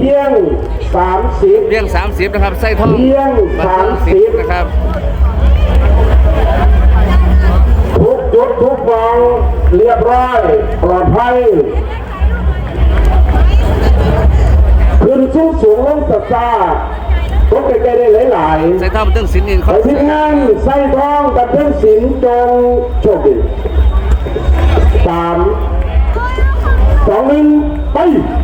เพียงสามสิบเลี้ยง30นะครับไส้ทองเพียงบัตรสามสิสิบบนะครับทุกจุดทุกฟองเรียบร้อยปลอดภัยขึ้นสูงสูงลงสัตาตกใกล้ๆได้หลายๆไส้ทองตึ้งสินอินคขออนทีมงานไส้ทองกับเพื่อนศิลป์จงโชคดีสามสองหนึ่งไปไป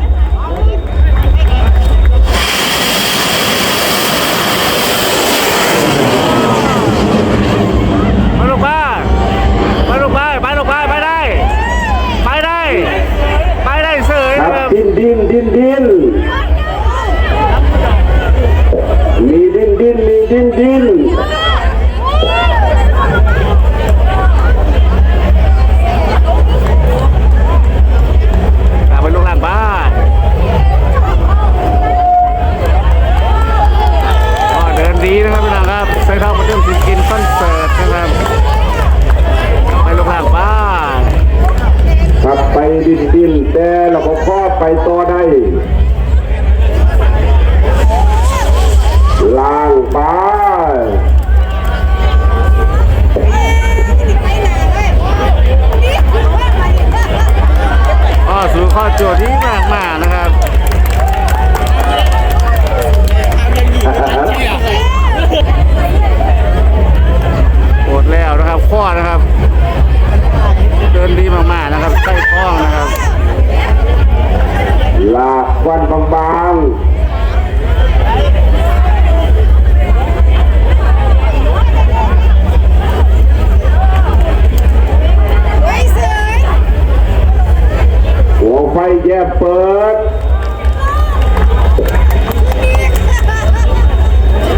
แยบเปิด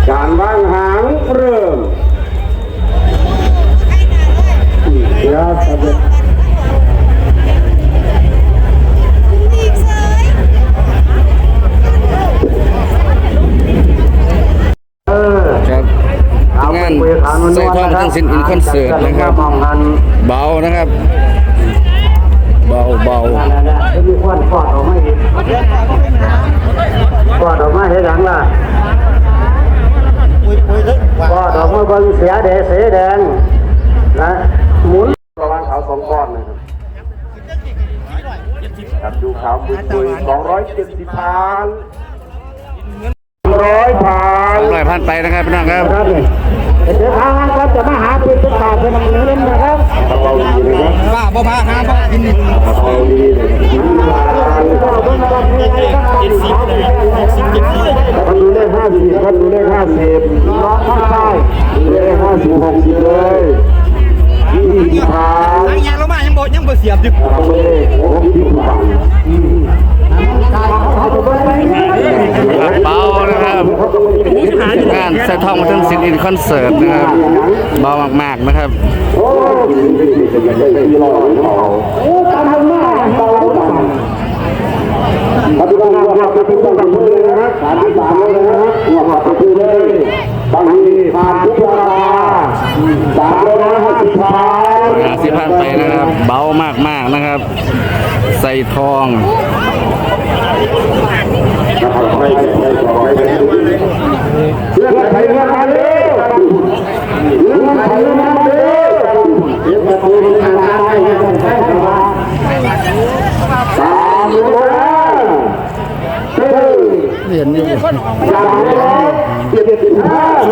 การวางหางเริ่มเดี๋ยวจะเป็นเออครับงานใส่ท้องทั้งสินอินคอนเสิร์ตนะครับมองหันเบานะครับ เบาเบานั่นแหละจะมีควันปอดออกมาอีกปอดออกมาเห็นหลังล่ะปอดออกมาเบิ่งเสียแดงเสียแดงนะหมุนประมาณขาวสองก้อนนะครับครับดูขาวคุยคุยสองร้อยเจ็ดสิบพันร้อยพันปล่อยผ่านไปนะครับพี่น้องครับครับ เนี่ยเดี๋ยวทางนั้นครับจะมาหาปืนตุ๊กตาเป็นน้ำเงินนะครับกระเป๋าดีนะครับว่าบ่พาหาบ่กินนี่กระเป๋าดีเลยเจ็ดสิบเลยเจ็ดสิบเจ็ดสิบท่านดูเลขห้าสิบท่านดูเลขห้าสิบน้องท่านใต้ดูเลขห้าสิบหกสิบเลยยี่สิบพันทางยางเรามายังบ่ยังบ่เสียบอยู่ทำเลขหกสิบพันเบา นะครับงานใส่ทองมาทั้งสินอินคอนเสิร์ตนะครับเบามากๆนะครับโอ้ยจะได้ที่รอเขาทำหน้าเบาปฏิบัติงานหัวไปทุกคนกับมือเลยนะครับสามที่สามเลยนะครับหัวไปทุกเลยบางทีผ่านทุกเวลาสามเลยนะห้าสิบพันงานที่ผ่านไปนะครับ เบามากๆนะครับ ใส่ทอง เรื่องไทยเรื่องมาเร็วเรื่องไทยเรื่องมาเร็วเรื่องไทยวตามเลยเฮ้ยเห็นอยู่สาม